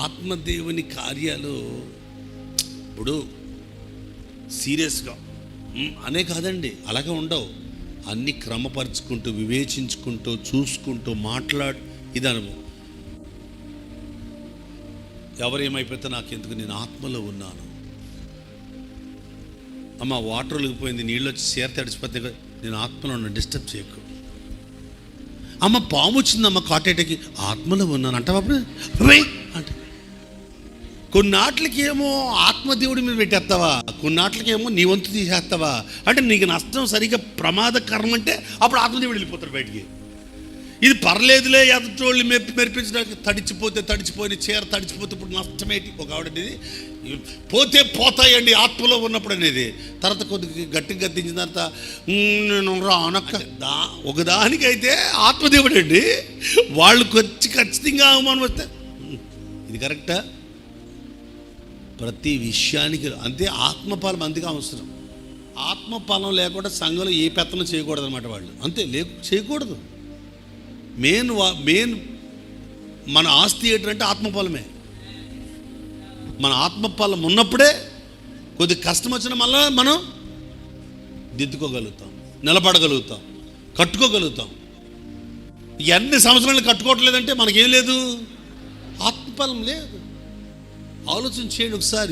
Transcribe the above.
ఆత్మదేవుని కార్యాలు ఇప్పుడు సీరియస్గా అనే కాదండి అలాగే ఉండవు. అన్ని క్రమపరుచుకుంటూ వివేచించుకుంటూ చూసుకుంటూ మాట్లాడు ఇది అనుభవం ఎవరేమైపోతే నాకెందుకు నేను ఆత్మలో ఉన్నాను. అమ్మ వాటర్ ఒలిగిపోయింది నీళ్ళు వచ్చి చీర తడిచిపోతే నేను ఆత్మలో ఉన్న డిస్టర్బ్ చేయకు. అమ్మ పాము వచ్చిందమ్మ కాటేటకి ఆత్మలో ఉన్నాను అంటావా అప్పుడు "రేయ్" అంటే కొన్నాట్లకి ఏమో ఆత్మదేవుడి మీద పెట్టేస్తావా? కొన్నాట్లకి ఏమో నీ వంతు తీసేస్తావా? అంటే నీకు నష్టం సరిగ్గా ప్రమాదకరం అంటే అప్పుడు ఆత్మదేవుడు వెళ్ళిపోతాడు బయటికి. ఇది పర్లేదులే ఎదుటోళ్ళు మెప్పి మెరిపించడానికి తడిచిపోతే తడిచిపోయిన చీర తడిచిపోతే ఇప్పుడు నష్టమేటి? ఒక ఆవిడది పోతే పోతాయండి ఆత్మలో ఉన్నప్పుడు అనేది. తర్వాత కొద్దిగా గట్టిగా గద్దించిన తర్వాత "ఉమ్, నేను రానక్క దా ఒకదానికైతే ఆత్మదేవుడు అండి వాళ్ళు వచ్చి ఖచ్చితంగా అవమానం వస్తే "ఉమ్, ఇది కరెక్టా? ప్రతి విషయానికి అంతే ఆత్మఫలం అందుకే అవసరం. ఆత్మఫలం లేకుండా సంఘంలో ఏ పెత్తనం చేయకూడదు అనమాట వాళ్ళు. అంతే లే చేయకూడదు. మెయిన్ వా- మెయిన్ మన ఆస్తి ఏంటంటే ఆత్మఫలమే మన ఆత్మఫలం ఉన్నప్పుడే కొద్ది కష్టం వచ్చిన మళ్ళా మనం దిద్దుకోగలుగుతాం నిలబడగలుగుతాం కట్టుకోగలుగుతాం. ఎన్ని సంవత్సరాలు కట్టుకోవట్లేదంటే మనకేం లేదు? ఆత్మఫలం లేదు. ఆలోచన చేయండి ఒకసారి.